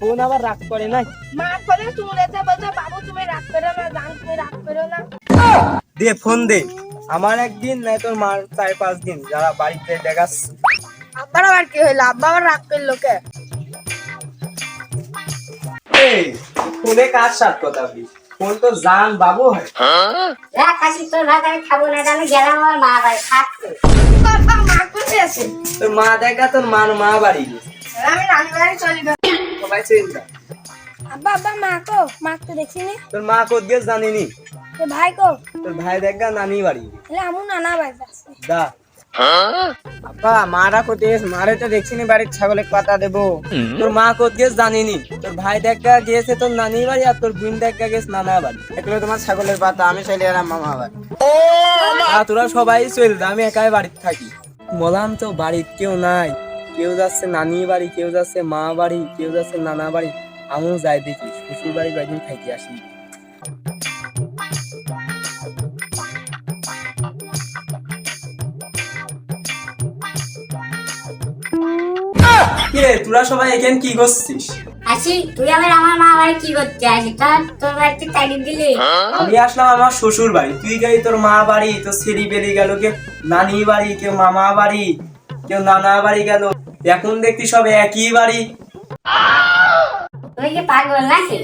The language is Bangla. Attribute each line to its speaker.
Speaker 1: ফোন আবার রাগ করে নাই?
Speaker 2: মা বলে শুনেছে, বলছে, বাবু তুমি রাগ করো না জান তুমি রাগ করো না।
Speaker 1: দে ফোন দে। আমার একদিন নাই তোর মার চার পাঁচ দিন যারা বাড়িতে দেখাস।
Speaker 2: আব্বার আবার কি হইল? আব্বা আবার রাগ করল কে?
Speaker 1: ফোনে কার সাথে কথা বলিস? ফোন তো জান বাবু হয়?
Speaker 3: রাখ কাশি তোর ভাত আমি খাব না আমি গেলাম আমার মা বাড়ি থাকতে
Speaker 2: বাবা মা কোথায় আছে?
Speaker 1: তোর মা দেখা তোর মার মা বাড়ি গেছে
Speaker 2: আমি রানী বাড়ি চলে যাব।
Speaker 1: সবাই চিন্তা
Speaker 2: আব্বা আব্বা মা কো? মা তো দেখিনি।
Speaker 1: তোর মা কোথ গেছে জানিনি।
Speaker 2: তো ভাই কো?
Speaker 1: তোর ভাই দেখা নানি বাড়ি
Speaker 2: তাহলে আমু নানা বাড়ি আছে।
Speaker 1: দা আব্বা মারা মারে তো দেখছিনি বাড়ির ছাগলে পাতা দেবো। তোর মা কোথ গেছে জানিনি। তোর ভাই দেখা গিয়েছে তোর নানি বাড়ি আর তোর বোন দেখা গেছে নানা বাড়ি
Speaker 4: এগুলো তোমার ছাগলের পাতা আমি এলাম মামা বাড়ি।
Speaker 1: আর তোরা সবাই চল আমি একাই বাড়িতে থাকি। বললাম তো বাড়ির কেউ নাই। কেউ যাচ্ছে নানি বাড়ি কেউ যাচ্ছে মা বাড়ি কেউ যাচ্ছে নানা বাড়ি আমিও যাই দেখি শ্বশুর বাড়ি কয়েকদিন থাকি আসি কিরে তোরা সবাই এখানে কি করছিস?
Speaker 3: আসি তুই আবার আমার মা বাড়ি কি করতে আসি? তোর তোর বাড়িতে তাড়ি দিলি?
Speaker 1: আমি আসলাম আমার শ্বশুর বাড়ি। তুই গেলি তোর মা বাড়ি তোর সেরি বেরি গেল কেউ নানি বাড়ি কেউ মামা বাড়ি কেউ নানা বাড়ি গেল। এখন দেখতি সব একই বাড়ি।
Speaker 3: তুই কি পাগল নাকি?